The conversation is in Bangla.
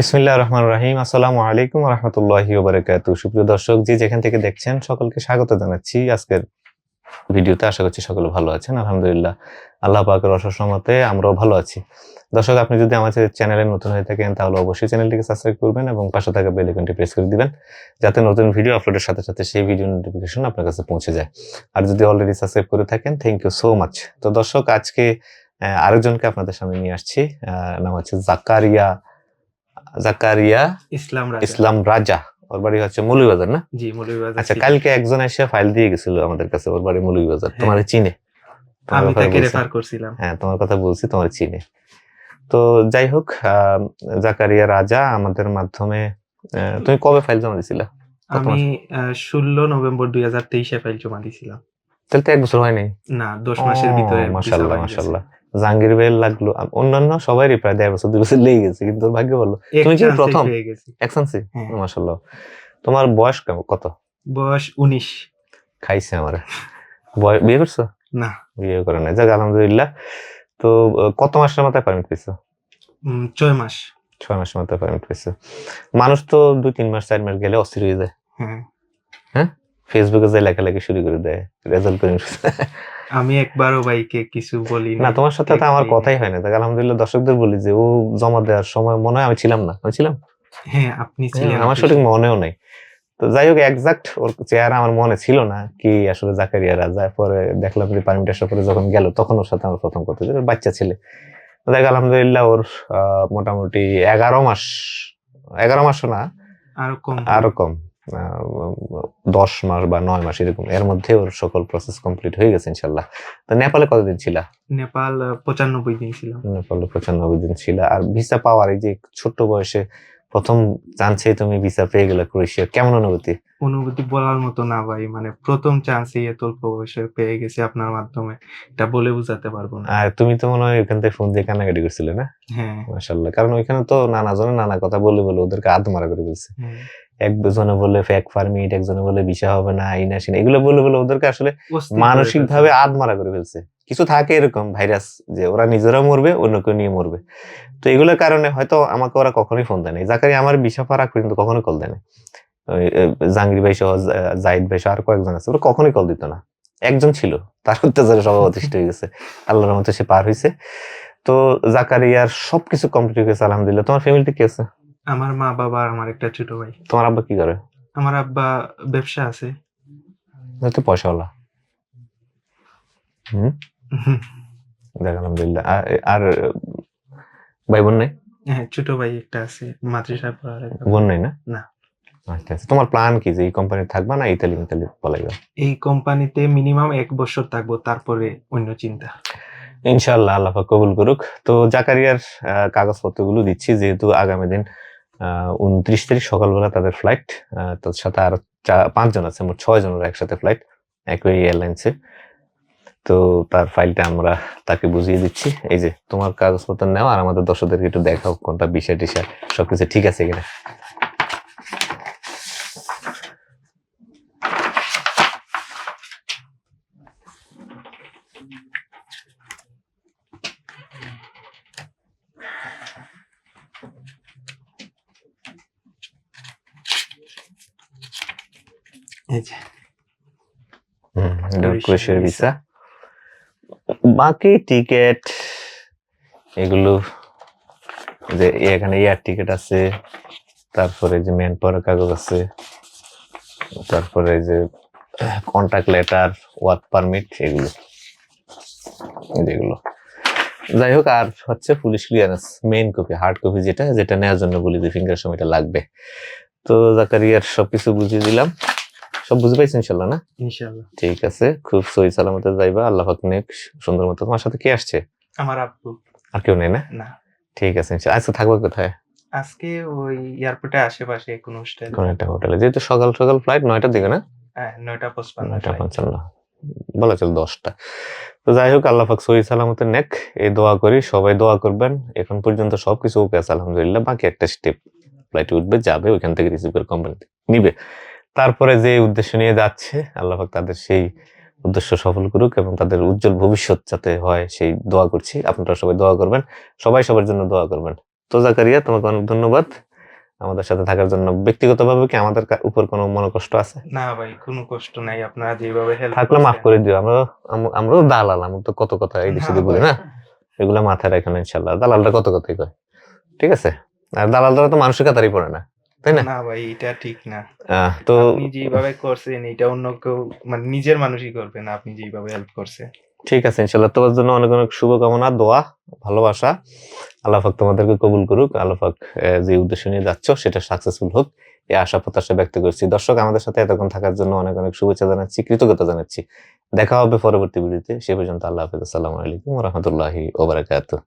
বিসমিল্লাহ রহমান রাহিম। আসসালামু আলাইকুম রহমতুল্লাহি ওবরাকাত সুপ্রিয় দর্শক, যে যেখান থেকে দেখছেন, সকলকে স্বাগত জানাচ্ছি। আজকের ভিডিওতে আশা করছি সকলে ভালো আছেন। আলহামদুলিল্লাহ, আল্লাহ পাকের রহমতে আমরাও ভালো আছি। দর্শক, আপনি যদি আমাদের চ্যানেলে নতুন হয়ে থাকেন, তাহলে অবশ্যই চ্যানেলটিকে সাবস্ক্রাইব করবেন এবং পাশে থাকা বেল আইকনটি প্রেস করে দিবেন, যাতে নতুন ভিডিও আপলোডের সাথে সাথে সেই ভিডিও নোটিফিকেশন আপনার কাছে পৌঁছে যায়। আর যদি অলরেডি সাবস্ক্রাইব করে থাকেন থ্যাংক ইউ সো মাচ তো দর্শক, আজকে আরেকজনকে আপনাদের সামনে নিয়ে আসছি। নাম হচ্ছে জাকারিয়া জাকারিয়া ইসলাম ইসলাম রাজা। ওর বাড়ি হচ্ছে মৌলভীবাজার না? জি মৌলভীবাজার আচ্ছা কালকে একজন এসে ফাইল দিয়ে গেছিল আমাদের কাছে ওর বাড়ি মৌলভীবাজার। তোমার চিনে। আমি তাকে রেফার করছিলাম। হ্যাঁ তোমার কথা বলছি তোমার চিনে। তো যাই হোক জাকারিয়া রাজা আমাদের মাধ্যমে তুমি কবে ফাইল জমা দিছিলা? আমি ষোলো নভেম্বর দুই হাজার তেইশে ফাইল জমা দিয়েছিলাম তাহলে তো এক বছর হয়নি। না দশ মাসের ভিতরে মাসাল্লাহ মাসাল্লাহ জাহাঙ্গীর ভাইয়ের লাগল। অন্যান্য সবাইরই প্রায় দেড় বছর দুই বছর লেগে গেছে কিন্তু ওর ভাগ্য বলল তুমি কি প্রথম? একসানসি হ্যাঁ। তোমার বয়স কেমন? কত? বয়স উনিশ। খাইছে আমার। বয়- করছ? না। বিয়ে করে নাই। যাক আলহামদুলিল্লাহ। তো কত মাসের মাথায় পারমিট পেয়েছ? ছয় মাস। ছয় মাসের মাথায় পারমিট পেয়েছ। মানুষ তো দুই তিন মাস চার মাস গেলে অস্থির হয়ে যায়। হ্যাঁ। ফেসবুকে যে লেখালেখি শুরু করে দেয় রেজাল্ট করে আমি একবারও ভাইকে কিছু বলি না তোমার সাথে তো আমার কথাই হয় না। দেখ আলহামদুলিল্লাহ দর্শকদের বলি যে ও জমা দেওয়ার সময় মনে হয় আমি ছিলাম না। আমি ছিলাম? হ্যাঁ আপনি ছিলেন। আমার সঠিক মনেও নেই। তো যাই হোক একজাক্ট ওর চেহারা আমার মনে ছিল না কি আসলে জাকারিয়া রাজা। পরে দেখলাম যে পারমিট আসার পরে যখন গেল তখন ওর সাথে আমার প্রথম কথা ছিল বাচ্চা ছেলে। দেখ আলহামদুলিল্লাহ ওর আহ, মোটামুটি এগারো মাস এগারো মাসও না আরও কম। আরও কম। দশ মাস বা নয় মাস এরকম। এর মধ্যে ওর সকল প্রসেস কমপ্লিট হয়ে গেছে ইনশাল্লাহ। তো নেপালে কতদিন ছিল? নেপাল পঁচানব্বই দিন ছিল। নেপালে পঁচানব্বই দিন ছিল। আর ভিসা পাওয়ার এই যে ছোট্ট বয়সে প্রথম চান্সে তুমি ভিসা পেয়ে গেলে ক্রোয়েশিয়া কেমন অনুভূতি? অনুভূতি বলার মতো না ভাই মানে প্রথম চান্সে এত অল্প বয়সে পেয়ে গেছি আপনার মাধ্যমে। এটা বলে বুঝাতে পারব না। আর তুমি তো মনে হয় ওখান থেকে ফোন দিয়ে কান্নাকাটি করছিলে না? হ্যাঁ। মাসাল্লাহ কারণ ওইখানে তো নানা জনে নানা কথা বলে বলে ওদেরকে আদ মারা করে ফেলছে। হ্যাঁ। একজনে বলে ফেক পারমিট একজনে বলে ভিসা হবে না এই না এগুলো বলে বলে ওদেরকে আসলে মানসিক ভাবে আদ মারা করে ফেলছে। কিছু থাকে এরকম ভাইরাস যে ওরা নিজেরা মরবে অন্য কেউ নিয়ে মরবে। তো এগুলোর কারণে হয়তো আমাকে ওরা কখনোই ফোন দেয় না জাকারি আমার বিশা ফারাক কিন্তু কখনোই কল দেয় না জাহাঙ্গীর ভাই সহ জাহিদ ভাই সহ আর কয়েকজন আছে ওরা কখনোই কল দিত না। একজন ছিল তার অত্যাচারে সবাই অতিষ্ঠ হয়ে গেছে। আল্লাহর মতো সে পার হয়েছে তো জাকারিয়ার সবকিছু কমপ্লিট হয়ে গেছে আলহামদুলিল্লাহ। তোমার ফ্যামিলিতে কি আছে? আমার মা বাবা আর আমার একটা ছোট ভাই। তোমার আব্বা কি করে? আমার আব্বা ব্যবসা আছে। হয়তো পয়সাওয়ালা। হম? দেখ আলহামদুলিল্লাহ। আর- ভাই বোন নেই? হ্যাঁ ছোট ভাই একটা আছে একটা। বোন নাই না? না। আচ্ছা আচ্ছা। তোমার প্ল্যান কি যে এই কোম্পানি থাকবা না ইতালি ইতালি পালাইবা এই কোম্পানিতে মিনিমাম এক বছর থাকব তারপরে অন্য চিন্তা। ইনশাআল্লাহ আল্লাহ কবুল করুক। তো জাকারিয়ার কাগজপত্রগুলো দিচ্ছি যেহেতু আগামী দিন উনত্রিশ তারিখ সকালবেলা তাদের ফ্লাইট তার সাথে আর পাঁচজন আছে, মোট ছয় জনের একসাথে ফ্লাইট একই এয়ারলাইন্সে তো তার ফাইলটা আমরা তাকে বুঝিয়ে দিচ্ছি। এই যে, তোমার কাগজপত্র নেওয়া আর আমাদের দর্শকদেরকে একটু দেখাও কোনটা বিষয় টিষয় সবকিছু ঠিক আছে কিনা? ক্রোয়েশিয়ার ভিসা। বাকি টিকেট এগুলো যে এখানে এয়ার টিকেট আছে তারপরে যে ম্যান পাওয়ার কাগজ আছে তারপরে যে কন্টাক্ট লেটার ওয়ার্ক পারমিট এগুলো। যেগুলো যাই হোক আর হচ্ছে police clearance main copy hard copy যেটা যেটা নেওয়ার জন্য বলি যে ফিঙ্গার সময়টা লাগবে। তো জাকারিয়ার সবকিছু বুঝিয়ে দিলাম। সব বুঝে পাইছি ইনশাল্লাহ না? ইনশাল্লাহ। ঠিক আছে খুব সহি সালামতে যাইবা আল্লাহ পাক নেক সুন্দর মতো। তোমার সাথে কে আসছে? আমার আব্বু। আর কেউ নেই না? না। ঠিক আছে ইনশাল্লাহ। আজকে থাকব কোথায়? আজকে ওই এয়ারপোর্টের আশেপাশে কোন হোস্টেল কোন একটা হোটেলে। যেহেতু সকাল সকাল ফ্লাইট নয়টার দিকে না? হ্যাঁ নয়টা পঁচপান্ন নয়টা পঞ্চান্ন। বলা চল দশটা। তো যাই হোক আল্লাহ পাক সহি সালামতে নেক এই দোয়া করি সবাই দোয়া করবেন। এখন পর্যন্ত সবকিছু ওকে আছে আলহামদুলিল্লাহ। বাকি একটা স্টেপ ফ্লাইটে উঠবে যাবে ওইখান থেকে রিসিভ করে কোম্পানিতে নিবে। তারপরে যে উদ্দেশ্য নিয়ে যাচ্ছে আল্লাহ তাদের সেই উদ্দেশ্য সফল করুক এবং তাদের উজ্জ্বল ভবিষ্যৎ যাতে হয় সেই দোয়া করছি। আপনারা সবাই দোয়া করবেন। সবাই সবার জন্য দোয়া করবেন। তো জাকারিয়া তোমাকে অনেক ধন্যবাদ। আমাদের সাথে থাকার জন্য ব্যক্তিগতভাবে কি আমাদের উপর কোনো মনে কষ্ট আছে? না ভাই কোনো কষ্ট নাই। আপনারা যেভাবে হেল্প থাকলে মাফ করে দিও। আমরা আম- আমরাও দালাল। আমরা তো কত কথা এই দেশে বলি না? এগুলো মাথায় রাখেন ইনশাল্লাহ দালালটা কত কথাই কয়? ঠিক আছে? আর দালালরা তো মানুষের কাতারই পড়ে না। তাই না? না ভাই এটা ঠিক না। তো আপনি যেভাবে করছেন এটা অন্য কেউ মানে নিজের মানুষই করবে না আপনি যেভাবে হেল্প করছে ঠিক আছে ইনশাল্লাহ তোমার জন্য অনেক অনেক শুভকামনা দোয়া ভালোবাসা। আল্লাহ পাক তোমাদেরকে কবুল করুক আল্লাহ পাক যে উদ্দেশ্য নিয়ে যাচ্ছ সেটা সাকসেসফুল হোক এই আশা প্রত্যাশা ব্যক্ত করছি। দর্শক আমাদের সাথে এতক্ষণ থাকার জন্য অনেক অনেক শুভেচ্ছা জানাচ্ছি কৃতজ্ঞতা জানাচ্ছি। দেখা হবে পরবর্তী ভিডিওতে সে পর্যন্ত আল্লাহ হাফিজ। আসসালামু আলাইকুম রহমতুল্লাহি ওবরাকাতুহ